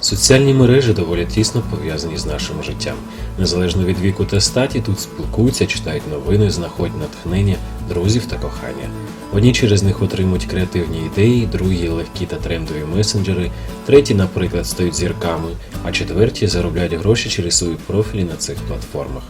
Соціальні мережі доволі тісно пов'язані з нашим життям. Незалежно від віку та статі, тут спілкуються, читають новини, знаходять натхнення, друзів та кохання. Одні через них отримують креативні ідеї, другі легкі та трендові месенджери, треті, наприклад, стають зірками, а четверті заробляють гроші через свої профілі на цих платформах.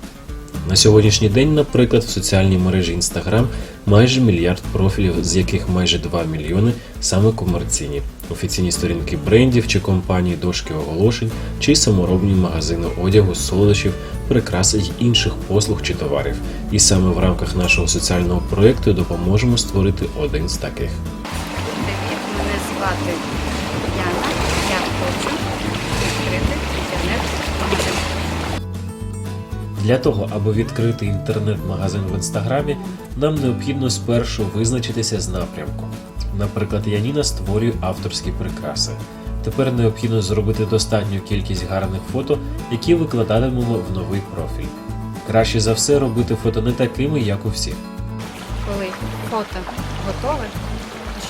На сьогоднішній день, наприклад, в соціальній мережі Instagram майже мільярд профілів, з яких майже 2 мільйони саме комерційні, офіційні сторінки брендів чи компаній, дошки оголошень, чи саморобні магазини одягу, солодощів, прикрас і інших послуг чи товарів. І саме в рамках нашого соціального проєкту допоможемо створити один з таких. Для того, аби відкрити інтернет-магазин в інстаграмі, нам необхідно спершу визначитися з напрямком. Наприклад, Яніна створює авторські прикраси. Тепер необхідно зробити достатню кількість гарних фото, які викладатимемо в новий профіль. Краще за все робити фото не такими, як у всіх. Коли фото готове,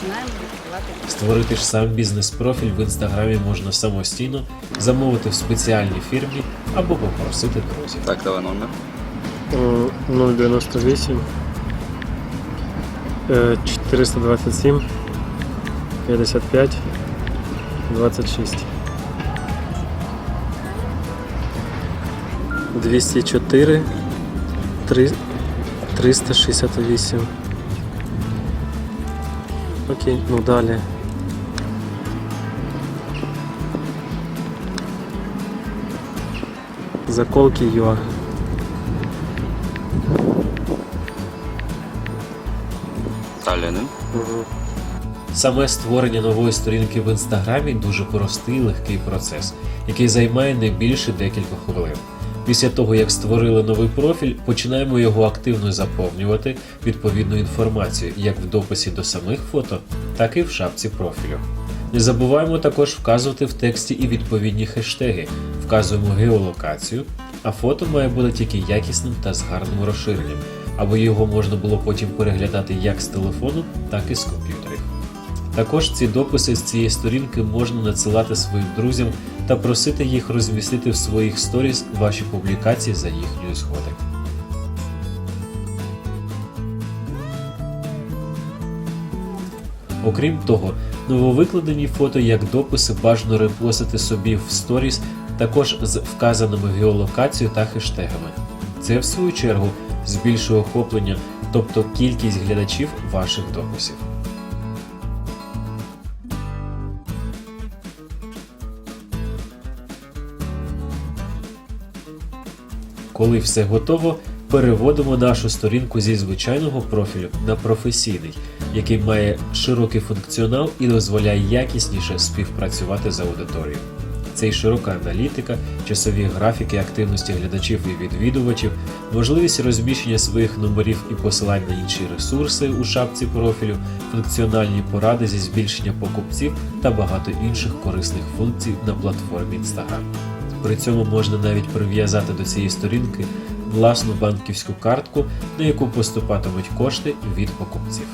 починаємо відкривати. Створити ж сам бізнес-профіль в інстаграмі можна самостійно, замовити в спеціальній фірмі або попросити друзів. Так, давай номер. Е, 098 е, 427 55 26 204 3, 368 Окей, ну далі. Заколки ЮА. Угу. Саме створення нової сторінки в інстаграмі дуже простий легкий процес, який займає не більше декількох хвилин. Після того, як створили новий профіль, починаємо його активно заповнювати відповідну інформацію як в дописі до самих фото, так і в шапці профілю. Не забуваємо також вказувати в тексті і відповідні хештеги, вказуємо геолокацію, а фото має бути тільки якісним та з гарним розширенням, аби його можна було потім переглядати як з телефону, так і з комп'ютерів. Також ці дописи з цієї сторінки можна надсилати своїм друзям та просити їх розмістити в своїх сторіс ваші публікації за їхньої згоди. Окрім того, нововикладені фото як дописи бажано репостити собі в сторіс також з вказаними геолокацією та хештегами. Це в свою чергу збільшує охоплення, тобто кількість глядачів ваших дописів. Коли все готово, переводимо нашу сторінку зі звичайного профілю на професійний, який має широкий функціонал і дозволяє якісніше співпрацювати з аудиторією. Це й широка аналітика, часові графіки активності глядачів і відвідувачів, можливість розміщення своїх номерів і посилань на інші ресурси у шапці профілю, функціональні поради зі збільшення покупців та багато інших корисних функцій на платформі Instagram. При цьому можна навіть прив'язати до цієї сторінки власну банківську картку, на яку поступатимуть кошти від покупців.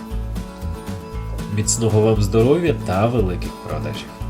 Міцного вам здоров'я та великих продажів!